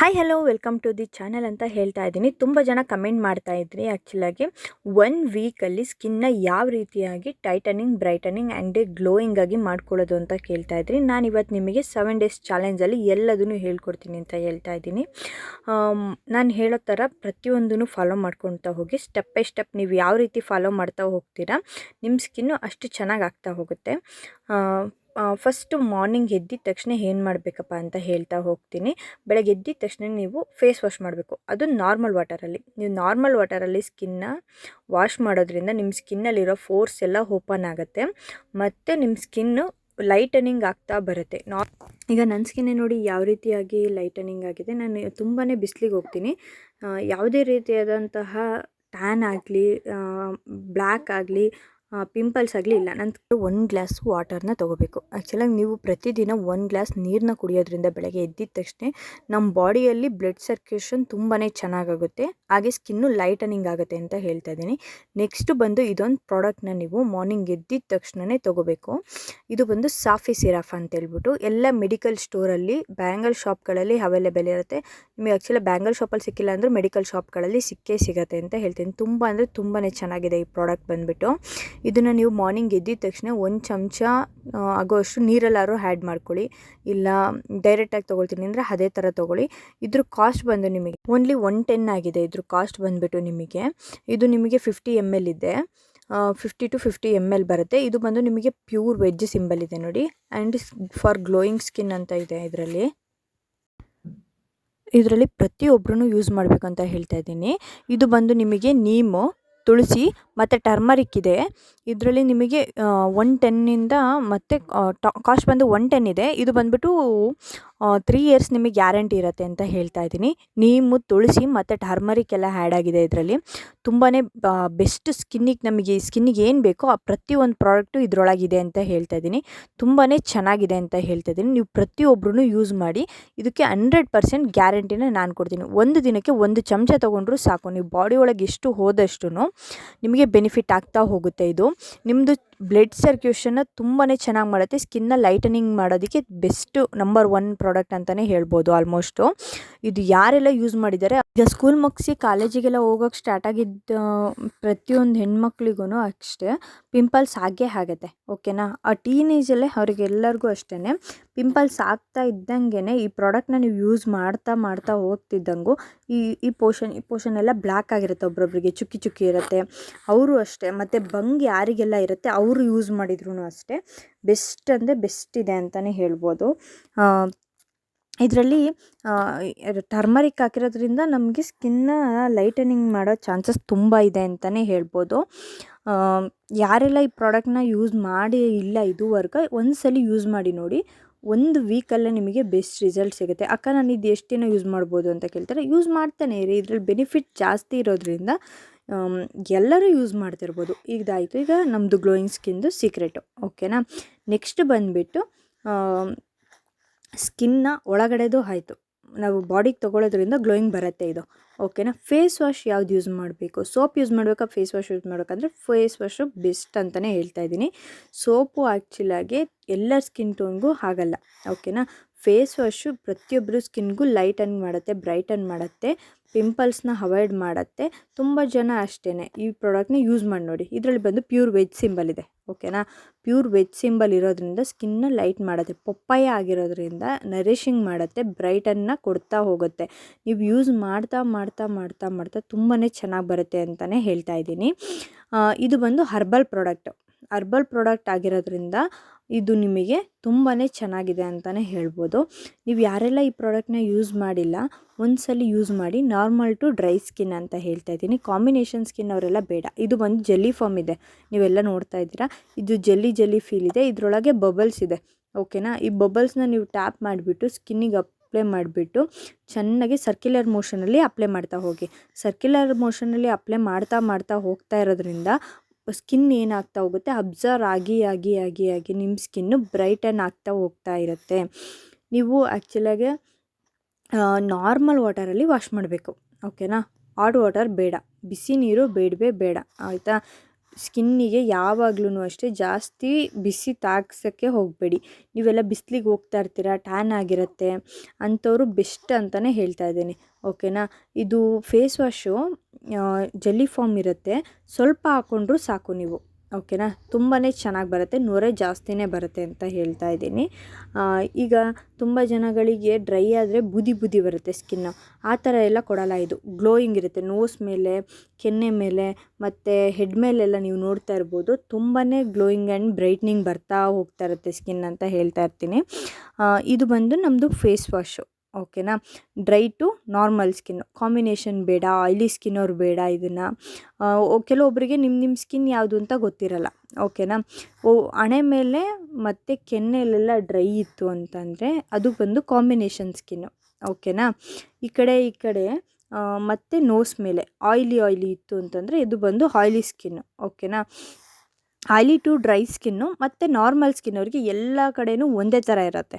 Hi hello welcome to the channel ಅಂತ ಹೇಳ್ತಾ ಇದ್ದೀನಿ. ತುಂಬ ಜನ ಕಮೆಂಟ್ ಮಾಡ್ತಾ ಇದ್ರಿ ಆ್ಯಕ್ಚುಲಾಗಿ ಒನ್ ವೀಕಲ್ಲಿ ಸ್ಕಿನ್ನ ಯಾವ ರೀತಿಯಾಗಿ ಟೈಟನಿಂಗ್ ಬ್ರೈಟನಿಂಗ್ ಆ್ಯಂಡ್ ಗ್ಲೋಯಿಂಗ್ ಆಗಿ ಮಾಡ್ಕೊಳ್ಳೋದು ಅಂತ ಕೇಳ್ತಾ ಇದ್ರಿ. ನಾನು ಇವತ್ತು ನಿಮಗೆ ಸೆವೆನ್ ಡೇಸ್ ಚಾಲೆಂಜಲ್ಲಿ ಎಲ್ಲದನ್ನು ಹೇಳ್ಕೊಡ್ತೀನಿ ಅಂತ ಹೇಳ್ತಾ ಇದ್ದೀನಿ. ನಾನು ಹೇಳೋ ಥರ ಪ್ರತಿಯೊಂದನ್ನು ಫಾಲೋ ಮಾಡ್ಕೊಳ್ತಾ ಹೋಗಿ ಸ್ಟೆಪ್ ಬೈ ಸ್ಟೆಪ್ ನೀವು ಯಾವ ರೀತಿ ಫಾಲೋ ಮಾಡ್ತಾ ಹೋಗ್ತೀರಾ ನಿಮ್ಮ ಸ್ಕಿನ್ನು ಅಷ್ಟು ಚೆನ್ನಾಗಿ ಆಗ್ತಾ ಹೋಗುತ್ತೆ. ಫಸ್ಟು ಮಾರ್ನಿಂಗ್ ಎದ್ದಿದ ತಕ್ಷಣ ಏನು ಮಾಡಬೇಕಪ್ಪ ಅಂತ ಹೇಳ್ತಾ ಹೋಗ್ತೀನಿ. ಬೆಳಗ್ಗೆ ಎದ್ದಿದ ತಕ್ಷಣ ನೀವು ಫೇಸ್ ವಾಶ್ ಮಾಡಬೇಕು. ಅದು ನಾರ್ಮಲ್ ವಾಟರಲ್ಲಿ ನೀವು ನಾರ್ಮಲ್ ವಾಟರಲ್ಲಿ ಸ್ಕಿನ್ನ ವಾಶ್ ಮಾಡೋದ್ರಿಂದ ನಿಮ್ಮ ಸ್ಕಿನ್ನಲ್ಲಿರೋ ಫೋರ್ಸ್ ಎಲ್ಲ ಓಪನ್ ಆಗುತ್ತೆ. ಮತ್ತು ನಿಮ್ಮ ಸ್ಕಿನ್ನು ಲೈಟನಿಂಗ್ ಆಗ್ತಾ ಬರುತ್ತೆ. ನಾ ಈಗ ನನ್ನ ಸ್ಕಿನ್ನೇ ನೋಡಿ ಯಾವ ರೀತಿಯಾಗಿ ಲೈಟನಿಂಗ್ ಆಗಿದೆ. ನಾನು ತುಂಬಾ ಬಿಸಿಲಿಗೆ ಹೋಗ್ತೀನಿ. ಯಾವುದೇ ರೀತಿಯಾದಂತಹ ಟ್ಯಾನ್ ಆಗಲಿ ಬ್ಲ್ಯಾಕ್ ಆಗಲಿ ಪಿಂಪಲ್ಸ್ ಆಗಲಿ ಇಲ್ಲ. ನಂತರ ಒಂದು ಗ್ಲಾಸ್ ವಾಟರ್ನ ತೊಗೋಬೇಕು. ಆ್ಯಕ್ಚುಲಾಗಿ ನೀವು ಪ್ರತಿದಿನ ಒಂದು ಗ್ಲಾಸ್ ನೀರನ್ನ ಕುಡಿಯೋದ್ರಿಂದ ಬೆಳಗ್ಗೆ ಎದ್ದಿದ ತಕ್ಷಣ ನಮ್ಮ ಬಾಡಿಯಲ್ಲಿ ಬ್ಲಡ್ ಸರ್ಕ್ಯುಲೇಷನ್ ತುಂಬಾ ಚೆನ್ನಾಗಾಗುತ್ತೆ. ಹಾಗೆ ಸ್ಕಿನ್ನು ಲೈಟನಿಂಗ್ ಆಗುತ್ತೆ ಅಂತ ಹೇಳ್ತಾ ಇದ್ದೀನಿ. ನೆಕ್ಸ್ಟ್ ಬಂದು ಇದೊಂದು ಪ್ರಾಡಕ್ಟ್ನ ನೀವು ಮಾರ್ನಿಂಗ್ ಎದ್ದಿದ ತಕ್ಷಣವೇ ತೊಗೋಬೇಕು. ಇದು ಬಂದು ಸಾಫಿ ಸಿರಾಫ್ ಅಂತ ಹೇಳ್ಬಿಟ್ಟು ಎಲ್ಲ ಮೆಡಿಕಲ್ ಸ್ಟೋರಲ್ಲಿ ಬ್ಯಾಂಗಲ್ ಶಾಪ್ಗಳಲ್ಲಿ ಅವೈಲೇಬಲ್ ಇರುತ್ತೆ. ನಿಮಗೆ ಆ್ಯಕ್ಚುಲಿ ಬ್ಯಾಂಗಲ್ ಶಾಪಲ್ಲಿ ಸಿಕ್ಕಿಲ್ಲ ಅಂದರೂ ಮೆಡಿಕಲ್ ಶಾಪ್ಗಳಲ್ಲಿ ಸಿಕ್ಕೇ ಸಿಗುತ್ತೆ ಅಂತ ಹೇಳ್ತೀನಿ. ತುಂಬ ಅಂದರೆ ತುಂಬಾ ಚೆನ್ನಾಗಿದೆ ಈ ಪ್ರಾಡಕ್ಟ್ ಬಂದುಬಿಟ್ಟು. ಇದನ್ನು ನೀವು ಮಾರ್ನಿಂಗ್ ಎದ್ದಿದ ತಕ್ಷಣ ಒಂದು ಚಮಚ ಆಗೋಷ್ಟು ನೀರಲ್ಲಾದ್ರು ಆ್ಯಡ್ ಮಾಡ್ಕೊಳ್ಳಿ. ಇಲ್ಲ ಡೈರೆಕ್ಟಾಗಿ ತೊಗೊಳ್ತೀನಿ ಅಂದರೆ ಅದೇ ಥರ ತೊಗೊಳ್ಳಿ. ಇದ್ರ ಕಾಸ್ಟ್ ಬಂದು ನಿಮಗೆ ಓನ್ಲಿ ಒನ್ ಟೆನ್ ಆಗಿದೆ, ಇದ್ರ ಕಾಸ್ಟ್ ಬಂದುಬಿಟ್ಟು ನಿಮಗೆ ಇದು ನಿಮಗೆ ಫಿಫ್ಟಿ ಎಂ ಎಲ್ ಇದೆ. Fifty to fifty M L ಬರುತ್ತೆ. ಇದು ಬಂದು ನಿಮಗೆ ಪ್ಯೂರ್ ವೆಜ್ ಸಿಂಬಲ್ ಇದೆ ನೋಡಿ. ಆ್ಯಂಡ್ ಫಾರ್ ಗ್ಲೋಯಿಂಗ್ ಸ್ಕಿನ್ ಅಂತ ಇದೆ ಇದರಲ್ಲಿ. ಇದರಲ್ಲಿ ಪ್ರತಿಯೊಬ್ಬರೂ ಯೂಸ್ ಮಾಡಬೇಕಂತ ಹೇಳ್ತಾ ಇದ್ದೀನಿ. ಇದು ಬಂದು ನಿಮಗೆ ನೀಮು, ತುಳಸಿ ಮತ್ತು ಟರ್ಮರಿಕ್ ಇದೆ. ಇದರಲ್ಲಿ ನಿಮಗೆ ಒನ್ ಟೆನ್ನಿಂದ ಮತ್ತು ಕಾಸ್ಟ್ ಬಂದು ಒನ್ ಟೆನ್ ಇದೆ. ಇದು ಬಂದುಬಿಟ್ಟು ತ್ರೀ ಇಯರ್ಸ್ ನಿಮಗೆ ಗ್ಯಾರಂಟಿ ಇರುತ್ತೆ ಅಂತ ಹೇಳ್ತಾ ಇದ್ದೀನಿ. ನೀಮು, ತುಳಸಿ ಮತ್ತು ಟರ್ಮರಿಕ್ ಎಲ್ಲ ಆ್ಯಡ್ ಆಗಿದೆ ಇದರಲ್ಲಿ. ತುಂಬಾ ಬೆಸ್ಟ್ ಸ್ಕಿನ್ನಿಗೆ ನಮಗೆ ಸ್ಕಿನ್ನಿಗೆ ಏನು ಬೇಕೋ ಆ ಪ್ರತಿಯೊಂದು ಪ್ರಾಡಕ್ಟು ಇದರೊಳಗಿದೆ ಅಂತ ಹೇಳ್ತಾ ಇದ್ದೀನಿ. ತುಂಬಾ ಚೆನ್ನಾಗಿದೆ ಅಂತ ಹೇಳ್ತಾ ಇದ್ದೀನಿ. ನೀವು ಪ್ರತಿಯೊಬ್ಬರೂ ಯೂಸ್ ಮಾಡಿ, ಇದಕ್ಕೆ ಹಂಡ್ರೆಡ್ ಪರ್ಸೆಂಟ್ ಗ್ಯಾರಂಟಿನ ನಾನು ಕೊಡ್ತೀನಿ. ಒಂದು ದಿನಕ್ಕೆ ಒಂದು ಚಮಚ ತೊಗೊಂಡ್ರೂ ಸಾಕು. ನೀವು ಬಾಡಿ ಒಳಗೆ ಎಷ್ಟು ಹೋದಷ್ಟು ನಿಮಗೆ ಬೆನಿಫಿಟ್ ಆಗ್ತಾ ಹೋಗುತ್ತೆ ಇದು. ನಿಮ್ಮದು ಬ್ಲಡ್ ಸರ್ಕ್ಯೂಷನ್ನ ತುಂಬಾ ಚೆನ್ನಾಗಿ ಮಾಡುತ್ತೆ. ಸ್ಕಿನ್ನ ಲೈಟನಿಂಗ್ ಮಾಡೋದಕ್ಕೆ ಬೆಸ್ಟು ನಂಬರ್ ಒನ್ ಪ್ರಾಡಕ್ಟ್ ಅಂತಲೇ ಹೇಳ್ಬೋದು ಆಲ್ಮೋಸ್ಟು. ಇದು ಯಾರೆಲ್ಲ ಯೂಸ್ ಮಾಡಿದ್ದಾರೆ? ಈಗ ಸ್ಕೂಲ್ ಮುಗಿಸಿ ಕಾಲೇಜಿಗೆಲ್ಲ ಹೋಗೋಕೆ ಸ್ಟಾರ್ಟ್ ಆಗಿದ್ದ ಪ್ರತಿಯೊಂದು ಹೆಣ್ಮಕ್ಳಿಗೂ ಅಷ್ಟೇ ಪಿಂಪಲ್ಸ್ ಆಗೇ ಆಗುತ್ತೆ, ಓಕೆನಾ? ಆ ಟೀನೇಜಲ್ಲೇ ಅವ್ರಿಗೆಲ್ಲರಿಗೂ ಅಷ್ಟೇ ಪಿಂಪಲ್ಸ್ ಆಗ್ತಾ ಇದ್ದಂಗೆ ಈ ಪ್ರಾಡಕ್ಟ್ನ ನೀವು ಯೂಸ್ ಮಾಡ್ತಾ ಮಾಡ್ತಾ ಹೋಗ್ತಿದ್ದಂಗೂ ಈ ಈ ಪೋಷನ್ ಈ ಪೋಷನ್ ಎಲ್ಲ ಬ್ಲ್ಯಾಕ್ ಆಗಿರುತ್ತೆ ಒಬ್ಬೊಬ್ರಿಗೆ ಚುಕ್ಕಿ ಚುಕ್ಕಿ ಇರುತ್ತೆ. ಅವರು ಅಷ್ಟೇ. ಮತ್ತು ಬಂಗ್ ಯಾರಿಗೆಲ್ಲ ಇರುತ್ತೆ ಅವರು ಯೂಸ್ ಮಾಡಿದ್ರು ಅಷ್ಟೇ. ಬೆಸ್ಟ್ ಅಂದರೆ ಬೆಸ್ಟ್ ಇದೆ ಅಂತಲೇ ಹೇಳ್ಬೋದು. ಇದರಲ್ಲಿ ಟರ್ಮರಿಕ್ ಹಾಕಿರೋದ್ರಿಂದ ನಮಗೆ ಸ್ಕಿನ್ನ ಲೈಟನಿಂಗ್ ಮಾಡೋ ಚಾನ್ಸಸ್ ತುಂಬ ಇದೆ ಅಂತಲೇ ಹೇಳ್ಬೋದು. ಯಾರೆಲ್ಲ ಈ ಪ್ರಾಡಕ್ಟ್ನ ಯೂಸ್ ಮಾಡಿ ಇಲ್ಲ ಇದುವರೆಗೆ ಒಂದು ಸಲ ಯೂಸ್ ಮಾಡಿ ನೋಡಿ, ಒಂದು ವೀಕಲ್ಲೇ ನಿಮಗೆ ಬೆಸ್ಟ್ ರಿಸಲ್ಟ್ ಸಿಗುತ್ತೆ. ಅಕ್ಕ, ನಾನು ಇದು ಎಷ್ಟು ಯೂಸ್ ಮಾಡ್ಬೋದು ಅಂತ ಕೇಳ್ತಾರೆ. ಯೂಸ್ ಮಾಡ್ತಾನೆ ಇರಿ ಇದರಲ್ಲಿ ಬೆನಿಫಿಟ್ ಜಾಸ್ತಿ ಇರೋದ್ರಿಂದ ಎಲ್ಲರೂ ಯೂಸ್ ಮಾಡ್ತಿರ್ಬೋದು. ಇದಾಯಿತು ಈಗ ನಮ್ಮದು ಗ್ಲೋಯಿಂಗ್ ಸ್ಕಿನ್ದು ಸೀಕ್ರೆಟು ಓಕೆನಾ ನೆಕ್ಸ್ಟ್ ಬಂದುಬಿಟ್ಟು ಸ್ಕಿನ್ನ ಒಳಗಡೆದು ಆಯಿತು. ನಾವು ಬಾಡಿಗೆ ತೊಗೊಳೋದ್ರಿಂದ ಗ್ಲೋಯಿಂಗ್ ಬರುತ್ತೆ ಇದು. ಓಕೆನಾ ಫೇಸ್ ವಾಶ್ ಯಾವ್ದು ಯೂಸ್ ಮಾಡಬೇಕು? ಸೋಪ್ ಯೂಸ್ ಮಾಡಬೇಕಾ? ಫೇಸ್ ವಾಶ್ ಯೂಸ್ ಮಾಡಬೇಕಂದ್ರೆ ಫೇಸ್ ವಾಶು ಬೆಸ್ಟ್ ಅಂತಲೇ ಹೇಳ್ತಾ ಇದ್ದೀನಿ. ಸೋಪು ಆ್ಯಕ್ಚುಲಾಗಿ ಎಲ್ಲ ಸ್ಕಿನ್ ಟೋನ್ಗೂ ಆಗಲ್ಲ. ಓಕೆನಾ ಫೇಸ್ ವಾಶು ಪ್ರತಿಯೊಬ್ಬರು ಸ್ಕಿನ್ಗೂ ಲೈಟನ್ ಮಾಡುತ್ತೆ ಬ್ರೈಟನ್ ಮಾಡುತ್ತೆ. ಪಿಂಪಲ್ಸ್ನ ಅವಾಯ್ಡ್ ಮಾಡುತ್ತೆ. ತುಂಬ ಜನ ಅಷ್ಟೇ ಈ ಪ್ರಾಡಕ್ಟ್ನ ಯೂಸ್ ಮಾಡಿ ನೋಡಿ. ಇದರಲ್ಲಿ ಬಂದು ಪ್ಯೂರ್ ವೆಜ್ ಸಿಂಬಲ್ ಇದೆ ಓಕೆನಾ ಪ್ಯೂರ್ ವೆಜ್ ಸಿಂಬಲ್ ಇರೋದ್ರಿಂದ ಸ್ಕಿನ್ನ ಲೈಟ್ ಮಾಡುತ್ತೆ. ಪಪ್ಪಾಯ ಆಗಿರೋದ್ರಿಂದ ನರಿಷಿಂಗ್ ಮಾಡುತ್ತೆ ಬ್ರೈಟನ್ನು ಕೊಡ್ತಾ ಹೋಗುತ್ತೆ. ನೀವು ಯೂಸ್ ಮಾಡ್ತಾ ಮಾಡ್ತಾ ಮಾಡ್ತಾ ಮಾಡ್ತಾ ತುಂಬಾ ಚೆನ್ನಾಗಿ ಬರುತ್ತೆ ಅಂತಲೇ ಹೇಳ್ತಾ ಇದ್ದೀನಿ. ಇದು ಬಂದು ಹರ್ಬಲ್ ಪ್ರಾಡಕ್ಟು ಹರ್ಬಲ್ ಪ್ರಾಡಕ್ಟ್ ಆಗಿರೋದ್ರಿಂದ ಇದು ನಿಮಗೆ ತುಂಬಾ ಚೆನ್ನಾಗಿದೆ ಅಂತಲೇ ಹೇಳ್ಬೋದು. ನೀವು ಯಾರೆಲ್ಲ ಈ ಪ್ರಾಡಕ್ಟ್ನ ಯೂಸ್ ಮಾಡಿಲ್ಲ, ಒಂದ್ಸಲ ಯೂಸ್ ಮಾಡಿ ನಾರ್ಮಲ್ ಟು ಡ್ರೈ ಸ್ಕಿನ್ ಅಂತ ಹೇಳ್ತಾ ಇದ್ದೀನಿ. ಕಾಂಬಿನೇಷನ್ ಸ್ಕಿನ್ ಅವರೆಲ್ಲ ಬೇಡ. ಇದು ಒಂದು ಜೆಲ್ಲಿ ಫಾರ್ಮ್ ಇದೆ. ನೀವೆಲ್ಲ ನೋಡ್ತಾ ಇದ್ದೀರಾ? ಇದು ಜೆಲ್ಲಿ ಜೆಲ್ಲಿ ಫೀಲ್ ಇದೆ. ಇದರೊಳಗೆ ಬಬಲ್ಸ್ ಇದೆ. ಓಕೆನಾ ಈ ಬಬಲ್ಸ್ನ ನೀವು ಟ್ಯಾಪ್ ಮಾಡಿಬಿಟ್ಟು ಸ್ಕಿನ್ನಿಗೆ ಅಪ್ಲೈ ಮಾಡಿಬಿಟ್ಟು ಚೆನ್ನಾಗಿ ಸರ್ಕ್ಯುಲರ್ ಮೋಷನಲ್ಲಿ ಅಪ್ಲೈ ಮಾಡ್ತಾ ಹೋಗಿ. ಸರ್ಕ್ಯುಲರ್ ಮೋಷನಲ್ಲಿ ಅಪ್ಲೈ ಮಾಡ್ತಾ ಮಾಡ್ತಾ ಹೋಗ್ತಾ ಇರೋದ್ರಿಂದ ಸ್ಕಿನ್ ಏನಾಗ್ತಾ ಹೋಗುತ್ತೆ? ಅಬ್ಸರ್ವ್ ಆಗಿ ಆಗಿ ಆಗಿ ಆಗಿ ನಿಮ್ಮ ಸ್ಕಿನ್ನು ಬ್ರೈಟನ್ ಆಗ್ತಾ ಹೋಗ್ತಾ ಇರುತ್ತೆ. ನೀವು ಆ್ಯಕ್ಚುಲಾಗೆ ನಾರ್ಮಲ್ ವಾಟರಲ್ಲಿ ವಾಶ್ ಮಾಡಬೇಕು. ಓಕೆನಾ ಹಾಟ್ ವಾಟರ್ ಬೇಡ. ಬಿಸಿ ನೀರು ಬೇಡವೇ ಬೇಡ. ಆಯಿತಾ? ಸ್ಕಿನ್ನಿಗೆ ಯಾವಾಗ್ಲೂ ಅಷ್ಟೇ ಜಾಸ್ತಿ ಬಿಸಿ ತಾಗ್ಸೋಕ್ಕೆ ಹೋಗಬೇಡಿ. ನೀವೆಲ್ಲ ಬಿಸಿಲಿಗೆ ಹೋಗ್ತಾ ಇರ್ತೀರ? ಟ್ಯಾನ್ ಆಗಿರುತ್ತೆ. ಅಂಥವ್ರು ಬೆಸ್ಟ್ ಅಂತಲೇ ಹೇಳ್ತಾ ಇದ್ದೀನಿ. ಓಕೆನಾ ಇದು ಫೇಸ್ ವಾಶು ಜೆಲ್ಲಿ ಫಾರ್ಮ್ ಇರುತ್ತೆ. ಸ್ವಲ್ಪ ಹಾಕ್ಕೊಂಡ್ರೂ ಸಾಕು ನೀವು. ಓಕೆನಾ ತುಂಬಾ ಚೆನ್ನಾಗಿ ಬರುತ್ತೆ. ನೊರೆ ಜಾಸ್ತಿನೇ ಬರುತ್ತೆ ಅಂತ ಹೇಳ್ತಾ ಇದ್ದೀನಿ. ಈಗ ತುಂಬ ಜನಗಳಿಗೆ ಡ್ರೈ ಆದರೆ ಬುದಿ ಬುದಿ ಬರುತ್ತೆ ಸ್ಕಿನ್ನು ಆ ಥರ ಎಲ್ಲ ಕೊಡಲ್ಲ. ಇದು ಗ್ಲೋಯಿಂಗ್ ಇರುತ್ತೆ. ನೋಸ್ ಮೇಲೆ, ಕೆನ್ನೆ ಮೇಲೆ, ಮತ್ತು ಹೆಡ್ ಮೇಲೆಲ್ಲ ನೀವು ನೋಡ್ತಾ ಇರ್ಬೋದು. ತುಂಬಾ ಗ್ಲೋಯಿಂಗ್ ಆ್ಯಂಡ್ ಬ್ರೈಟ್ನಿಂಗ್ ಬರ್ತಾ ಹೋಗ್ತಾ ಇರುತ್ತೆ ಸ್ಕಿನ್ ಅಂತ ಹೇಳ್ತಾ ಇರ್ತೀನಿ. ಇದು ಬಂದು ನಮ್ಮದು ಫೇಸ್ ವಾಶು ಓಕೆನಾ? Dry to normal skin, combination ಬೇಡ, ಆಯ್ಲಿ ಸ್ಕಿನ್ ಅವ್ರು ಬೇಡ ಇದನ್ನು. ಕೆಲವೊಬ್ಬರಿಗೆ ನಿಮ್ಮ ನಿಮ್ಮ ಸ್ಕಿನ್ ಯಾವುದು ಅಂತ ಗೊತ್ತಿರಲ್ಲ, ಓಕೆನಾ? ಓ, ಹಣೆ ಮೇಲೆ ಮತ್ತು ಕೆನ್ನೆಲೆಲ್ಲ ಡ್ರೈ ಇತ್ತು ಅಂತಂದರೆ ಅದು ಬಂದು ಕಾಂಬಿನೇಷನ್ ಸ್ಕಿನ್ನು ಓಕೆನಾ? ಈ ಕಡೆ ಈ ಕಡೆ ಮತ್ತು ನೋಸ್ ಮೇಲೆ ಆಯ್ಲಿ ಆಯ್ಲಿ ಇತ್ತು ಅಂತಂದರೆ ಇದು ಬಂದು ಆಯ್ಲಿ ಸ್ಕಿನ್ನು ಓಕೆನಾ? ಆಯ್ಲಿ ಟು ಡ್ರೈ ಸ್ಕಿನ್ನು ಮತ್ತು ನಾರ್ಮಲ್ ಸ್ಕಿನ್ ಅವ್ರಿಗೆ ಎಲ್ಲ ಕಡೆಯೂ ಒಂದೇ ಥರ ಇರುತ್ತೆ.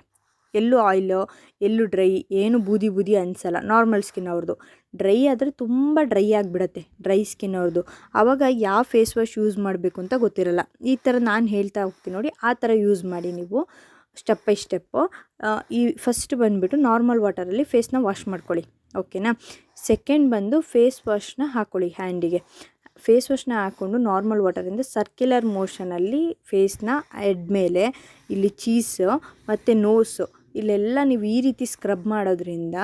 ಎಲ್ಲೂ ಆಯಿಲು, ಎಲ್ಲೂ ಡ್ರೈ, ಏನು ಬೂದಿ ಬೂದಿ ಅನಿಸಲ್ಲ. ನಾರ್ಮಲ್ ಸ್ಕಿನ್ ಅವ್ರದ್ದು. ಡ್ರೈ ಆದರೆ ತುಂಬ ಡ್ರೈ ಆಗಿಬಿಡತ್ತೆ, ಡ್ರೈ ಸ್ಕಿನ್ ಅವ್ರದ್ದು. ಆವಾಗ ಯಾವ ಫೇಸ್ ವಾಶ್ ಯೂಸ್ ಮಾಡಬೇಕು ಅಂತ ಗೊತ್ತಿರಲ್ಲ. ಈ ಥರ ನಾನು ಹೇಳ್ತಾ ಹೋಗ್ತೀನಿ ನೋಡಿ, ಆ ಥರ ಯೂಸ್ ಮಾಡಿ ನೀವು ಸ್ಟೆಪ್ ಬೈ ಸ್ಟೆಪ್ಪು. ಈ ಫಸ್ಟ್ ಬಂದುಬಿಟ್ಟು ನಾರ್ಮಲ್ ವಾಟರಲ್ಲಿ ಫೇಸ್ನ ವಾಶ್ ಮಾಡ್ಕೊಳ್ಳಿ, ಓಕೆನಾ? ಸೆಕೆಂಡ್ ಬಂದು ಫೇಸ್ ವಾಶ್ನ ಹಾಕ್ಕೊಳ್ಳಿ ಹ್ಯಾಂಡಿಗೆ. ಫೇಸ್ ವಾಶ್ನ ಹಾಕ್ಕೊಂಡು ನಾರ್ಮಲ್ ವಾಟರಿಂದ ಸರ್ಕ್ಯುಲರ್ ಮೋಷನಲ್ಲಿ ಫೇಸ್ನ ಎಡ್ ಮೇಲೆ ಇಲ್ಲಿ ಚೀಸು ಮತ್ತು ನೋಸು ಇಲ್ಲೆಲ್ಲ ನೀವು ಈ ರೀತಿ ಸ್ಕ್ರಬ್ ಮಾಡೋದ್ರಿಂದ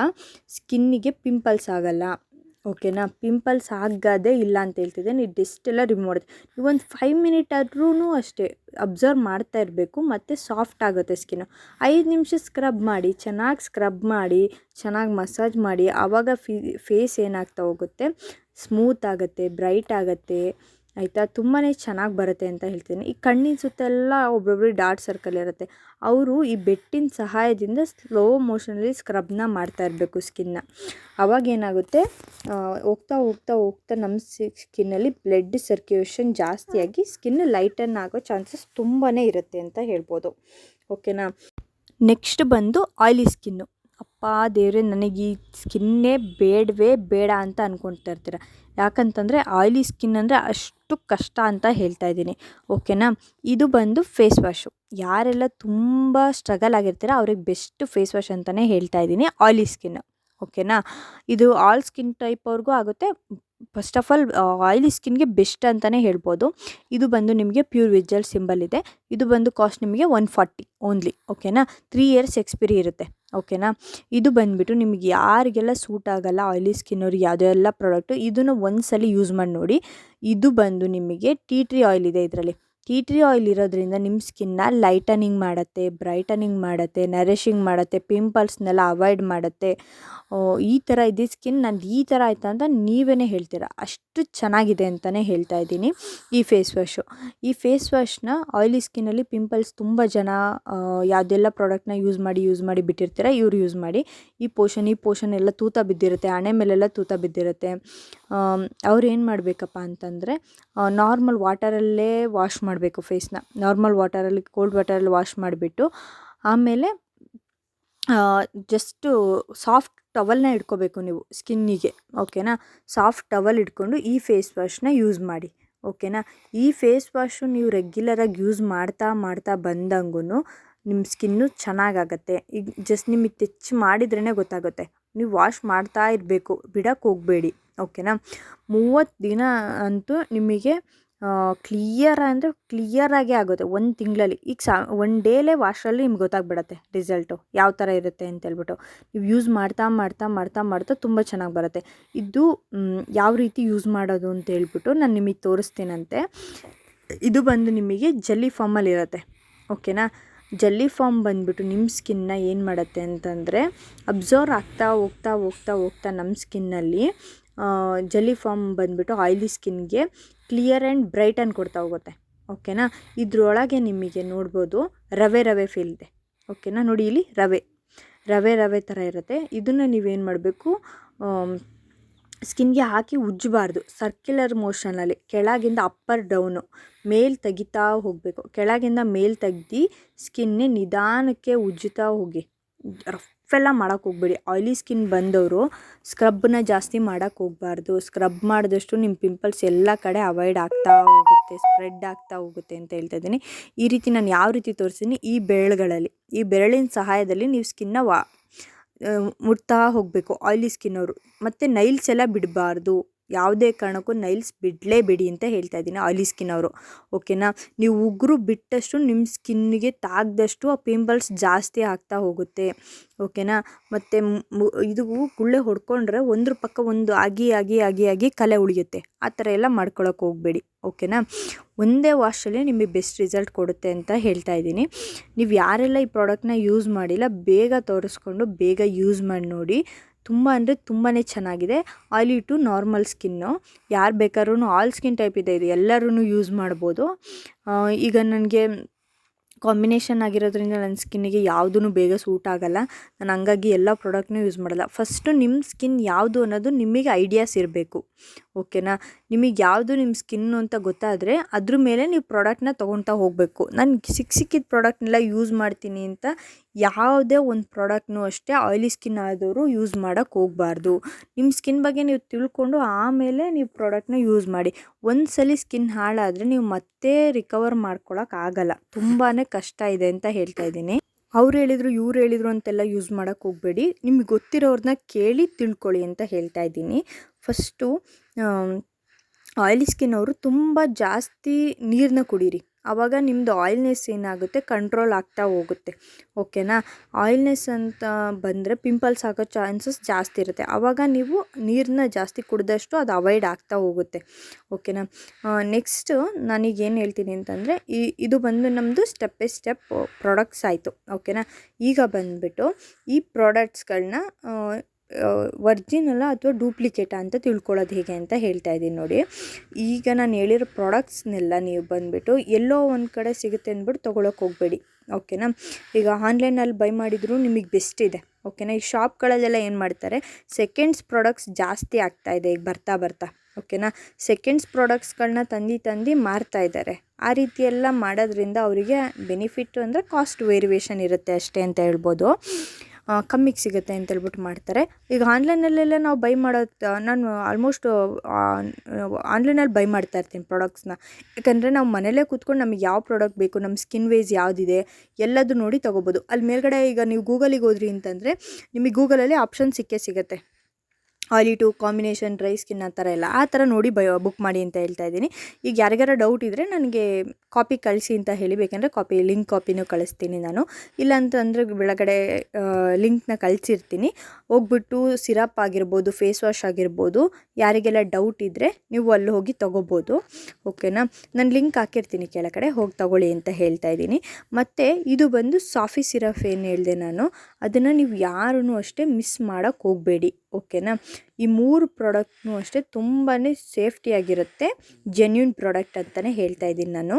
ಸ್ಕಿನ್ನಿಗೆ ಪಿಂಪಲ್ಸ್ ಆಗಲ್ಲ. ಓಕೆನಾ ಪಿಂಪಲ್ಸ್ ಆಗದೇ ಇಲ್ಲ ಅಂತ ಹೇಳ್ತಿದ್ದೆ. ನೀವು ಡೆಸ್ಟ್ ಎಲ್ಲ ರಿಮೂವ್ ಮಾಡುತ್ತೆ ನೀವು ಒಂದು ಫೈವ್ ಮಿನಿಟ್ ಆದ್ರೂ ಅಷ್ಟೇ ಅಬ್ಸರ್ವ್ ಮಾಡ್ತಾ ಇರಬೇಕು. ಮತ್ತು ಸಾಫ್ಟ್ ಆಗುತ್ತೆ ಸ್ಕಿನ್ನು ಐದು ನಿಮಿಷ ಸ್ಕ್ರಬ್ ಮಾಡಿ, ಚೆನ್ನಾಗಿ ಸ್ಕ್ರಬ್ ಮಾಡಿ, ಚೆನ್ನಾಗಿ ಮಸಾಜ್ ಮಾಡಿ, ಆವಾಗ ಫೇಸ್ ಏನಾಗ್ತಾ ಹೋಗುತ್ತೆ? ಸ್ಮೂತ್ ಆಗುತ್ತೆ ಬ್ರೈಟ್ ಆಗುತ್ತೆ. ಆಯಿತಾ? ತುಂಬಾ ಚೆನ್ನಾಗಿ ಬರುತ್ತೆ ಅಂತ ಹೇಳ್ತೀನಿ. ಈ ಕಣ್ಣಿನ ಸುತ್ತೆಲ್ಲ ಒಬ್ಬೊಬ್ರಿಗೆ ಡಾರ್ಕ್ ಸರ್ಕಲ್ ಇರುತ್ತೆ. ಅವರು ಈ ಬೆಟ್ಟಿನ ಸಹಾಯದಿಂದ ಸ್ಲೋ ಮೋಷನಲ್ಲಿ ಸ್ಕ್ರಬ್ನ ಮಾಡ್ತಾ ಇರಬೇಕು ಸ್ಕಿನ್ನ ಅವಾಗ ಏನಾಗುತ್ತೆ? ಹೋಗ್ತಾ ಹೋಗ್ತಾ ಹೋಗ್ತಾ ನಮ್ಮ ಸ್ಕಿನ್ನಲ್ಲಿ ಬ್ಲಡ್ ಸರ್ಕ್ಯುಲೇಷನ್ ಜಾಸ್ತಿಯಾಗಿ ಸ್ಕಿನ್ ಲೈಟನ್ ಆಗೋ ಚಾನ್ಸಸ್ ತುಂಬಾ ಇರುತ್ತೆ ಅಂತ ಹೇಳ್ಬೋದು. ಓಕೆನಾ? ನೆಕ್ಸ್ಟ್ ಬಂದು ಆಯಿಲಿ ಸ್ಕಿನ್ನು. ಅಪ್ಪ ದೇವರೇ, ನನಗೆ ಈ ಸ್ಕಿನ್ನೇ ಬೇಡವೇ ಬೇಡ ಅಂತ ಅಂದ್ಕೊಳ್ತಾ ಇರ್ತೀರ. ಯಾಕಂತಂದರೆ ಆಯ್ಲಿ ಸ್ಕಿನ್ ಅಂದರೆ ಅಷ್ಟು ಕಷ್ಟ ಅಂತ ಹೇಳ್ತಾ ಇದ್ದೀನಿ. ಓಕೆನಾ? ಇದು ಬಂದು ಫೇಸ್ ವಾಶು. ಯಾರೆಲ್ಲ ತುಂಬ ಸ್ಟ್ರಗಲ್ ಆಗಿರ್ತೀರ, ಅವ್ರಿಗೆ ಬೆಸ್ಟ್ ಫೇಸ್ ವಾಶ್ ಅಂತಲೇ ಹೇಳ್ತಾ ಇದ್ದೀನಿ ಆಯ್ಲಿ ಸ್ಕಿನ್. ಓಕೆನಾ? ಇದು ಆಲ್ ಸ್ಕಿನ್ ಟೈಪ್ ಅವ್ರಿಗೂ ಆಗುತ್ತೆ. ಫಸ್ಟ್ ಆಫ್ ಆಲ್ ಆಯಿಲಿ ಸ್ಕಿನ್ಗೆ ಬೆಸ್ಟ್ ಅಂತಲೇ ಹೇಳ್ಬೋದು. ಇದು ಬಂದು ನಿಮಗೆ ಪ್ಯೂರ್ ವಿಜಲ್ ಸಿಂಬಲ್ ಇದೆ. ಇದು ಬಂದು ಕಾಸ್ಟ್ ನಿಮಗೆ ಒನ್ ಫಾರ್ಟಿ ಓನ್ಲಿ. ಓಕೆನಾ? ತ್ರೀ ಇಯರ್ಸ್ ಎಕ್ಸ್ಪಿರಿ ಇರುತ್ತೆ. ಓಕೆನಾ? ಇದು ಬಂದುಬಿಟ್ಟು ನಿಮಗೆ ಯಾರಿಗೆಲ್ಲ ಸೂಟ್ ಆಗೋಲ್ಲ ಆಯಿಲಿ ಸ್ಕಿನ್ ಅವ್ರಿಗೆ ಯಾವುದೆಲ್ಲ ಪ್ರಾಡಕ್ಟು ಇದನ್ನು ಒಂದ್ಸಲ ಯೂಸ್ ಮಾಡಿ ನೋಡಿ. ಇದು ಬಂದು ನಿಮಗೆ ಟೀ ಟ್ರೀ ಆಯಿಲ್ ಇದೆ ಇದರಲ್ಲಿ. ಟೀ ಟ್ರೀ ಆಯಿಲ್ ಇರೋದ್ರಿಂದ ನಿಮ್ಮ ಸ್ಕಿನ್ನ ಲೈಟನಿಂಗ್ ಮಾಡುತ್ತೆ, ಬ್ರೈಟನಿಂಗ್ ಮಾಡುತ್ತೆ ನರಿಷಿಂಗ್ ಮಾಡುತ್ತೆ, ಪಿಂಪಲ್ಸ್ನೆಲ್ಲ ಅವಾಯ್ಡ್ ಮಾಡುತ್ತೆ. ಈ ಥರ ಇದೆ ಸ್ಕಿನ್. ನಂದು ಈ ಥರ ಆಯ್ತು ಅಂತ ನೀವೇ ಹೇಳ್ತೀರ. ಅಷ್ಟು ಚೆನ್ನಾಗಿದೆ ಅಂತಲೇ ಹೇಳ್ತಾ ಇದ್ದೀನಿ ಈ ಫೇಸ್ ವಾಶು. ಈ ಫೇಸ್ ವಾಶ್ನ ಆಯಿಲಿ ಸ್ಕಿನ್ನಲ್ಲಿ ಪಿಂಪಲ್ಸ್ ತುಂಬ ಜನ ಯಾವುದೆಲ್ಲ ಪ್ರಾಡಕ್ಟ್ನ ಯೂಸ್ ಮಾಡಿ ಯೂಸ್ ಮಾಡಿ ಬಿಟ್ಟಿರ್ತೀರ ಇವ್ರು ಯೂಸ್ ಮಾಡಿ. ಈ ಪೋಷನ್ ಈ ಪೋಷನ್ ಎಲ್ಲ ತೂತ ಬಿದ್ದಿರುತ್ತೆ, ಹಣೆ ಮೇಲೆಲ್ಲ ತೂತ ಬಿದ್ದಿರುತ್ತೆ. ಅವ್ರು ಏನು ಮಾಡಬೇಕಪ್ಪ ಅಂತಂದರೆ ನಾರ್ಮಲ್ ವಾಟರಲ್ಲೇ ವಾಶ್ ಮಾಡಬೇಕು ಫೇಸ್ನ ನಾರ್ಮಲ್ ವಾಟರಲ್ಲಿ ಕೋಲ್ಡ್ ವಾಟರಲ್ಲಿ ವಾಶ್ ಮಾಡಿಬಿಟ್ಟು, ಆಮೇಲೆ ಜಸ್ಟು ಸಾಫ್ಟ್ ಟವಲ್ನ ಇಟ್ಕೋಬೇಕು ನೀವು ಸ್ಕಿನ್ನಿಗೆ, ಓಕೆನಾ? ಸಾಫ್ಟ್ ಟವಲ್ ಇಟ್ಕೊಂಡು ಈ ಫೇಸ್ ವಾಶ್ನ ಯೂಸ್ ಮಾಡಿ, ಓಕೆನಾ? ಈ ಫೇಸ್ ವಾಶು ನೀವು ರೆಗ್ಯುಲರಾಗಿ ಯೂಸ್ ಮಾಡ್ತಾ ಮಾಡ್ತಾ ಬಂದಂಗೂ ನಿಮ್ಮ ಸ್ಕಿನ್ನು ಚೆನ್ನಾಗಾಗತ್ತೆ. ಈಗ ಜಸ್ಟ್ ನಿಮಗೆ ಟಚ್ ಮಾಡಿದ್ರೇ ಗೊತ್ತಾಗುತ್ತೆ. ನೀವು ವಾಶ್ ಮಾಡ್ತಾ ಇರಬೇಕು, ಬಿಡಕ್ಕೆ ಹೋಗಬೇಡಿ, ಓಕೆನಾ? ಮೂವತ್ತು ದಿನ ಅಂತೂ ನಿಮಗೆ ಕ್ಲಿಯರ್ ಅಂದರೆ ಕ್ಲಿಯರಾಗೇ ಆಗುತ್ತೆ, ಒಂದು ತಿಂಗಳಲ್ಲಿ. ಈಗ ಸಾ ಒನ್ ಡೇಲೇ ವಾಶಲ್ಲಿ ನಿಮ್ಗೆ ಗೊತ್ತಾಗ್ಬಿಡತ್ತೆ ರಿಸಲ್ಟು ಯಾವ ಥರ ಇರುತ್ತೆ ಅಂತ ಹೇಳ್ಬಿಟ್ಟು. ನೀವು ಯೂಸ್ ಮಾಡ್ತಾ ಮಾಡ್ತಾ ಮಾಡ್ತಾ ಮಾಡ್ತಾ ತುಂಬ ಚೆನ್ನಾಗಿ ಬರುತ್ತೆ. ಇದು ಯಾವ ರೀತಿ ಯೂಸ್ ಮಾಡೋದು ಅಂತ ಹೇಳ್ಬಿಟ್ಟು ನಾನು ನಿಮಗೆ ತೋರಿಸ್ತೀನಂತೆ. ಇದು ಬಂದು ನಿಮಗೆ ಜಲ್ಲಿ ಫಾರ್ಮಲ್ಲಿರುತ್ತೆ, ಓಕೆನಾ? ಜಲ್ಲಿ ಫಾರ್ಮ್ ಬಂದುಬಿಟ್ಟು ನಿಮ್ಮ ಸ್ಕಿನ್ನ ಏನು ಮಾಡುತ್ತೆ ಅಂತಂದರೆ ಅಬ್ಸರ್ವ್ ಆಗ್ತಾ ಹೋಗ್ತಾ ಹೋಗ್ತಾ ಹೋಗ್ತಾ ನಮ್ಮ ಸ್ಕಿನ್ನಲ್ಲಿ ಜಲ್ಲಿ ಫಾರ್ಮ್ ಬಂದುಬಿಟ್ಟು ಆಯ್ಲಿ ಸ್ಕಿನ್ಗೆ ಕ್ಲಿಯರ್ ಆ್ಯಂಡ್ ಬ್ರೈಟ್ ಅನ್ ಕೊಡ್ತಾ ಹೋಗುತ್ತೆ. ಓಕೆನಾ? ಇದರೊಳಗೆ ನಿಮಗೆ ನೋಡ್ಬೋದು ರವೆ ರವೆ ಫೀಲ್ ಇದೆ. ಓಕೆನಾ? ನೋಡಿ ಇಲ್ಲಿ ರವೆ. ರವೆ ರವೆ ಥರ ಇರುತ್ತೆ. ಇದನ್ನು ನೀವೇನು ಮಾಡಬೇಕು ಸ್ಕಿನ್ಗೆ ಹಾಕಿ ಉಜ್ಜಬಾರ್ದು. ಸರ್ಕ್ಯುಲರ್ ಮೋಷನಲ್ಲಿ ಕೆಳಗಿಂದ ಅಪ್ಪರ್ ಡೌನು ಮೇಲ್ ತೆಗಿತಾ ಹೋಗಬೇಕು. ಕೆಳಗಿಂದ ಮೇಲ್ ತೆಗ್ದು ಸ್ಕಿನ್ನೇ ನಿಧಾನಕ್ಕೆ ಉಜ್ಜುತ್ತಾ ಹೋಗಿ. ರಫೆಲ್ಲ ಮಾಡೋಕ್ಕೆ ಹೋಗ್ಬೇಡಿ. ಆಯ್ಲಿ ಸ್ಕಿನ್ ಬಂದವರು ಸ್ಕ್ರಬ್ನ ಜಾಸ್ತಿ ಮಾಡೋಕ್ಕೆ ಹೋಗಬಾರ್ದು. ಸ್ಕ್ರಬ್ ಮಾಡಿದಷ್ಟು ನಿಮ್ಮ ಪಿಂಪಲ್ಸ್ ಎಲ್ಲ ಕಡೆ ಅವಾಯ್ಡ್ ಆಗ್ತಾ ಹೋಗುತ್ತೆ ಸ್ಪ್ರೆಡ್ ಆಗ್ತಾ ಹೋಗುತ್ತೆ ಅಂತ ಹೇಳ್ತಾ ಇದ್ದೀನಿ. ಈ ರೀತಿ ನಾನು ಯಾವ ರೀತಿ ತೋರಿಸ್ತೀನಿ? ಈ ಬೆರಳುಗಳಲ್ಲಿ. ಈ ಬೆರಳಿನ ಸಹಾಯದಲ್ಲಿ ನೀವು ಸ್ಕಿನ್ನ ವಾ ಮುಟ್ತಾ ಹೋಗಬೇಕು ಆಯ್ಲಿ ಸ್ಕಿನ್ ಅವರು. ಮತ್ತು ನೈಲ್ಸ್ ಎಲ್ಲ ಬಿಡಬಾರ್ದು. ಯಾವುದೇ ಕಾರಣಕ್ಕೂ ನೈಲ್ಸ್ ಬಿಡಲೇಬೇಡಿ ಅಂತ ಹೇಳ್ತಾ ಇದ್ದೀನಿ ಆಲಿ ಸ್ಕಿನ್ ಅವರು. ಓಕೆನಾ? ನೀವು ಉಗುರು ಬಿಟ್ಟಷ್ಟು ನಿಮ್ಮ ಸ್ಕಿನ್ನಿಗೆ ತಾಗ್ದಷ್ಟು ಆ ಪಿಂಪಲ್ಸ್ ಜಾಸ್ತಿ ಆಗ್ತಾ ಹೋಗುತ್ತೆ. ಓಕೆನಾ? ಮತ್ತು ಇದು ಗುಳ್ಳೆ ಹೊಡ್ಕೊಂಡ್ರೆ ಒಂದ್ರ ಪಕ್ಕ ಒಂದು ಆಗಿ ಆಗಿ ಆಗಿ ಆಗಿ ಕಲೆ ಉಳಿಯುತ್ತೆ. ಆ ಥರ ಎಲ್ಲ ಮಾಡ್ಕೊಳಕ್ಕೆ ಹೋಗಬೇಡಿ. ಓಕೆನಾ? ಒಂದೇ ವಾಶಲ್ಲಿ ನಿಮಗೆ ಬೆಸ್ಟ್ ರಿಸಲ್ಟ್ ಕೊಡುತ್ತೆ ಅಂತ ಹೇಳ್ತಾ ಇದ್ದೀನಿ. ನೀವು ಯಾರೆಲ್ಲ ಈ ಪ್ರಾಡಕ್ಟ್ನ ಯೂಸ್ ಮಾಡಿಲ್ಲ, ಬೇಗ ತೋರಿಸ್ಕೊಂಡು ಬೇಗ ಯೂಸ್ ಮಾಡಿ ನೋಡಿ. ತುಂಬ ಅಂದರೆ ತುಂಬಾ ಚೆನ್ನಾಗಿದೆ. ಆಯ್ಲಿ ಟು ನಾರ್ಮಲ್ ಸ್ಕಿನ್ನು ಯಾರು ಬೇಕಾದ್ರೂ ಆಲ್ ಸ್ಕಿನ್ ಟೈಪ್ ಇದೆ ಇದು ಎಲ್ಲರೂ ಯೂಸ್ ಮಾಡ್ಬೋದು. ಈಗ ನನಗೆ ಕಾಂಬಿನೇಷನ್ ಆಗಿರೋದ್ರಿಂದ ನನ್ನ ಸ್ಕಿನ್ನಿಗೆ ಯಾವುದೂ ಬೇಗ ಸೂಟ್ ಆಗೋಲ್ಲ. ನಾನು ಹಂಗಾಗಿ ಎಲ್ಲ ಪ್ರಾಡಕ್ಟ್ನೂ ಯೂಸ್ ಮಾಡಲ್ಲ. ಫಸ್ಟು ನಿಮ್ಮ ಸ್ಕಿನ್ ಯಾವುದು ಅನ್ನೋದು ನಿಮಗೆ ಐಡಿಯಾಸ್ ಇರಬೇಕು. ಓಕೆನಾ? ನಿಮಗೆ ಯಾವುದು ನಿಮ್ಮ ಸ್ಕಿನ್ನು ಅಂತ ಗೊತ್ತಾದರೆ ಅದ್ರ ಮೇಲೆ ನೀವು ಪ್ರಾಡಕ್ಟ್ನ ತೊಗೊಳ್ತಾ ಹೋಗಬೇಕು. ನಾನು ಸಿಕ್ಕ ಸಿಕ್ಕಿದ ಪ್ರಾಡಕ್ಟ್ನೆಲ್ಲ ಯೂಸ್ ಮಾಡ್ತೀನಿ ಅಂತ ಯಾವುದೇ ಒಂದು ಪ್ರಾಡಕ್ಟ್ನೂ ಅಷ್ಟೇ ಆಯಿಲಿ ಸ್ಕಿನ್ ಆದವರು ಯೂಸ್ ಮಾಡೋಕ್ಕೆ ಹೋಗಬಾರ್ದು. ನಿಮ್ಮ ಸ್ಕಿನ್ ಬಗ್ಗೆ ನೀವು ತಿಳ್ಕೊಂಡು ಆಮೇಲೆ ನೀವು ಪ್ರಾಡಕ್ಟ್ನ ಯೂಸ್ ಮಾಡಿ. ಒಂದು ಸಲ ಸ್ಕಿನ್ ಹಾಳಾದರೆ ನೀವು ಮತ್ತೆ ರಿಕವರ್ ಮಾಡ್ಕೊಳಕ್ಕೆ ಆಗಲ್ಲ. ತುಂಬಾ ಕಷ್ಟ ಇದೆ ಅಂತ ಹೇಳ್ತಾ ಇದ್ದೀನಿ. ಅವ್ರು ಹೇಳಿದರು, ಇವ್ರು ಹೇಳಿದರು ಅಂತೆಲ್ಲ ಯೂಸ್ ಮಾಡೋಕ್ಕೆ ಹೋಗಬೇಡಿ. ನಿಮ್ಗೆ ಗೊತ್ತಿರೋರನ್ನ ಕೇಳಿ ತಿಳ್ಕೊಳ್ಳಿ ಅಂತ ಹೇಳ್ತಾ ಇದ್ದೀನಿ. ಫಸ್ಟು ಆಯ್ಲಿ ಸ್ಕಿನ್ ಅವರು ತುಂಬ ಜಾಸ್ತಿ ನೀರನ್ನ ಕುಡೀರಿ. ಆವಾಗ ನಿಮ್ಮದು ಆಯಿಲ್ನೆಸ್ ಏನಾಗುತ್ತೆ? ಕಂಟ್ರೋಲ್ ಆಗ್ತಾ ಹೋಗುತ್ತೆ. ಓಕೆನಾ? ಆಯಿಲ್ನೆಸ್ ಅಂತ ಬಂದರೆ ಪಿಂಪಲ್ಸ್ ಆಗೋ ಚಾನ್ಸಸ್ ಜಾಸ್ತಿ ಇರುತ್ತೆ. ಆವಾಗ ನೀವು ನೀರನ್ನ ಜಾಸ್ತಿ ಕುಡಿದಷ್ಟು ಅದು ಅವಾಯ್ಡ್ ಆಗ್ತಾ ಹೋಗುತ್ತೆ. ಓಕೆನಾ? ನೆಕ್ಸ್ಟು ಏನು ಹೇಳ್ತೀನಿ ಅಂತಂದರೆ ಈ, ಇದು ಬಂದು ನಮ್ಮದು ಸ್ಟೆಪ್ ಬೈ ಸ್ಟೆಪ್ ಪ್ರಾಡಕ್ಟ್ಸ್ ಆಯಿತು. ಓಕೆನಾ? ಈಗ ಬಂದುಬಿಟ್ಟು ಈ ಪ್ರಾಡಕ್ಟ್ಸ್ಗಳನ್ನ ಒರ್ಜಿನಲ್ಲ ಅಥವಾ ಡೂಪ್ಲಿಕೇಟಾ ಅಂತ ತಿಳ್ಕೊಳ್ಳೋದು ಹೇಗೆ ಅಂತ ಹೇಳ್ತಾ ಇದ್ದೀನಿ ನೋಡಿ. ಈಗ ನಾನು ಹೇಳಿರೋ ಪ್ರಾಡಕ್ಟ್ಸ್ನೆಲ್ಲ ನೀವು ಬಂದುಬಿಟ್ಟು ಎಲ್ಲೋ ಒಂದು ಕಡೆ ಸಿಗುತ್ತೆ ಅಂದ್ಬಿಟ್ಟು ತೊಗೊಳಕ್ಕೆ ಹೋಗಬೇಡಿ, ಓಕೆನಾ? ಈಗ ಆನ್ಲೈನಲ್ಲಿ ಬೈ ಮಾಡಿದರೂ ನಿಮಗೆ ಬೆಸ್ಟ್ ಇದೆ, ಓಕೆನಾ? ಈ ಶಾಪ್ಗಳಲ್ಲೆಲ್ಲ ಏನು ಮಾಡ್ತಾರೆ, ಸೆಕೆಂಡ್ಸ್ ಪ್ರಾಡಕ್ಟ್ಸ್ ಜಾಸ್ತಿ ಆಗ್ತಾ ಇದೆ, ಈಗ ಬರ್ತಾ ಬರ್ತಾ, ಓಕೆನಾ? ಸೆಕೆಂಡ್ಸ್ ಪ್ರಾಡಕ್ಟ್ಸ್ಗಳನ್ನ ತಂದು ತಂದು ಮಾರ್ತಾ ಇದ್ದಾರೆ. ಆ ರೀತಿ ಎಲ್ಲ ಮಾಡೋದ್ರಿಂದ ಅವರಿಗೆ ಬೆನಿಫಿಟ್ಟು ಅಂದರೆ ಕಾಸ್ಟ್ ವೇರಿಯೇಷನ್ ಇರುತ್ತೆ ಅಷ್ಟೇ ಅಂತ ಹೇಳ್ಬೋದು. ಕಮ್ಮಿಗೆ ಸಿಗುತ್ತೆ ಅಂತೇಳ್ಬಿಟ್ಟು ಮಾಡ್ತಾರೆ. ಈಗ ಆನ್ಲೈನಲ್ಲೆಲ್ಲ ನಾವು ಬೈ ಮಾಡೋದು ನಾನು ಆಲ್ಮೋಸ್ಟ್ ಆನ್ಲೈನಲ್ಲಿ ಬೈ ಮಾಡ್ತಾ ಇರ್ತೀನಿ ಪ್ರಾಡಕ್ಟ್ಸ್ನ ಯಾಕಂದರೆ ನಾವು ಮನೇಲೇ ಕೂತ್ಕೊಂಡು ನಮಗೆ ಯಾವ ಪ್ರಾಡಕ್ಟ್ ಬೇಕು ನಮ್ಮ ಸ್ಕಿನ್ ವೇಸ್ ಯಾವುದಿದೆ ಎಲ್ಲದು ನೋಡಿ ತೊಗೋಬೋದು. ಅಲ್ಲಿ ಮೇಲ್ಗಡೆ ಈಗ ನೀವು ಗೂಗಲಿಗೆ ಹೋದ್ರಿ ಅಂತಂದರೆ ನಿಮಗೆ ಗೂಗಲಲ್ಲಿ ಆಪ್ಷನ್ ಸಿಕ್ಕೇ ಸಿಗುತ್ತೆ. Oily to combination dry skin ಆ ಥರ ಎಲ್ಲ ಆ ಥರ ನೋಡಿ ಬೈ ಬುಕ್ ಮಾಡಿ ಅಂತ ಹೇಳ್ತಾ ಇದ್ದೀನಿ. ಈಗ ಯಾರಿಗಾರ ಡೌಟ್ ಇದ್ದರೆ ನನಗೆ ಕಾಪಿ ಕಳಿಸಿ ಅಂತ ಹೇಳಿ, ಬೇಕಂದರೆ ಕಾಪಿ ಲಿಂಕ್ ಕಾಪಿನೂ ಕಳಿಸ್ತೀನಿ ನಾನು. ಇಲ್ಲ ಅಂತಂದರೆ ಬೆಳಗಡೆ ಲಿಂಕ್ನ ಕಳಿಸಿರ್ತೀನಿ. ಹೋಗ್ಬಿಟ್ಟು ಸಿರಪ್ ಆಗಿರ್ಬೋದು, ಫೇಸ್ ವಾಶ್ ಆಗಿರ್ಬೋದು, ಯಾರಿಗೆಲ್ಲ ಡೌಟ್ ಇದ್ದರೆ ನೀವು ಅಲ್ಲಿ ಹೋಗಿ ತೊಗೋಬೋದು. ಓಕೆನಾ? ನಾನು ಲಿಂಕ್ ಹಾಕಿರ್ತೀನಿ ಕೆಳಗಡೆ, ಹೋಗಿ ತೊಗೊಳ್ಳಿ ಅಂತ ಹೇಳ್ತಾ ಇದ್ದೀನಿ. ಮತ್ತು ಇದು ಬಂದು ಸಾಫಿ ಸಿರಪ್ ಏನು ಹೇಳಿದೆ ನಾನು, ಅದನ್ನು ನೀವು ಯಾರೂ ಅಷ್ಟೇ ಮಿಸ್ ಮಾಡೋಕ್ಕೆ ಹೋಗಬೇಡಿ. ಓಕೆನಾ? ಈ ಮೂರು ಪ್ರಾಡಕ್ಟ್ನು ಅಷ್ಟೇ ತುಂಬಾ ಸೇಫ್ಟಿಯಾಗಿರುತ್ತೆ. ಜೆನ್ಯೂನ್ ಪ್ರಾಡಕ್ಟ್ ಅಂತಲೇ ಹೇಳ್ತಾ ಇದ್ದೀನಿ ನಾನು.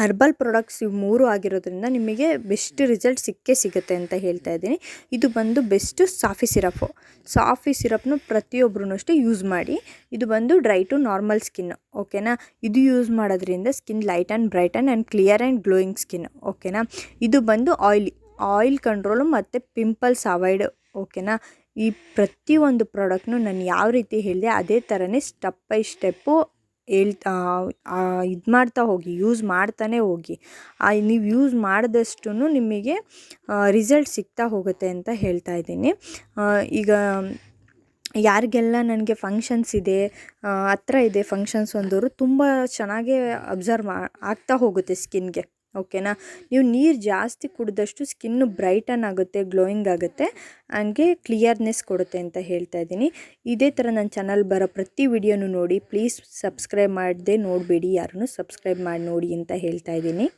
ಹರ್ಬಲ್ ಪ್ರಾಡಕ್ಟ್ಸ್ ಇವು ಮೂರು ಆಗಿರೋದ್ರಿಂದ ನಿಮಗೆ ಬೆಸ್ಟ್ ರಿಸಲ್ಟ್ ಸಿಕ್ಕೇ ಸಿಗುತ್ತೆ ಅಂತ ಹೇಳ್ತಾ ಇದ್ದೀನಿ. ಇದು ಬಂದು ಬೆಸ್ಟು ಸಾಫಿ ಸಿರಪ್ಪು ಸಾಫಿ ಸಿರಪ್ನು ಪ್ರತಿಯೊಬ್ಬರೂ ಅಷ್ಟೇ ಯೂಸ್ ಮಾಡಿ. ಇದು ಬಂದು ಡ್ರೈ ಟು ನಾರ್ಮಲ್ ಸ್ಕಿನ್ ಓಕೆನಾ ಇದು ಯೂಸ್ ಮಾಡೋದ್ರಿಂದ skin light and bright and and clear and glowing skin ಓಕೆನಾ ಇದು ಬಂದು ಆಯಿಲಿ ಆಯಿಲ್ ಕಂಟ್ರೋಲು ಮತ್ತು ಪಿಂಪಲ್ಸ್ ಅವಾಯ್ಡ್ ಓಕೆನಾ ಈ ಪ್ರತಿಯೊಂದು ಪ್ರಾಡಕ್ಟ್ನು ನಾನು ಯಾವ ರೀತಿ ಹೇಳಿದೆ, ಅದೇ ಥರನೇ ಸ್ಟೆಪ್ ಬೈ ಸ್ಟೆಪ್ಪು ಹೇಳ್ತಾ ಇದು ಮಾಡ್ತಾ ಹೋಗಿ, ಯೂಸ್ ಮಾಡ್ತಾನೆ ಹೋಗಿ. ನೀವು ಯೂಸ್ ಮಾಡಿದಷ್ಟು ನಿಮಗೆ ರಿಸಲ್ಟ್ ಸಿಗ್ತಾ ಹೋಗುತ್ತೆ ಅಂತ ಹೇಳ್ತಾ ಇದ್ದೀನಿ. ಈಗ ಯಾರಿಗೆಲ್ಲ ನನಗೆ ಫಂಕ್ಷನ್ಸ್ ಇದೆ ಹತ್ರ ಇದೆ ಫಂಕ್ಷನ್ಸ್ ಅಂದವರು ತುಂಬ ಚೆನ್ನಾಗೇ ಅಬ್ಸರ್ವ್ ಮಾ, ಆಗ್ತಾ ಹೋಗುತ್ತೆ ಸ್ಕಿನ್ಗೆ. ಓಕೆನಾ? ನೀವು ನೀರು ಜಾಸ್ತಿ ಕುಡಿದಷ್ಟು ಸ್ಕಿನ್ನು ಬ್ರೈಟನ್ ಆಗುತ್ತೆ ಗ್ಲೋಯಿಂಗ್ ಆಗುತ್ತೆ, ಹಂಗೆ ಕ್ಲಿಯರ್ನೆಸ್ ಕೊಡುತ್ತೆ ಅಂತ ಹೇಳ್ತಾ ಇದ್ದೀನಿ. ಇದೇ ಥರ ನನ್ನ ಚಾನಲ್ ಬರೋ ಪ್ರತಿ ವಿಡಿಯೋನು ನೋಡಿ ಪ್ಲೀಸ್ ಸಬ್ಸ್ಕ್ರೈಬ್ ಮಾಡದೆ ನೋಡಬೇಡಿ, ಯಾರನ್ನು ಸಬ್ಸ್ಕ್ರೈಬ್ ಮಾಡಿ ನೋಡಿ ಅಂತ ಹೇಳ್ತಾ ಇದ್ದೀನಿ.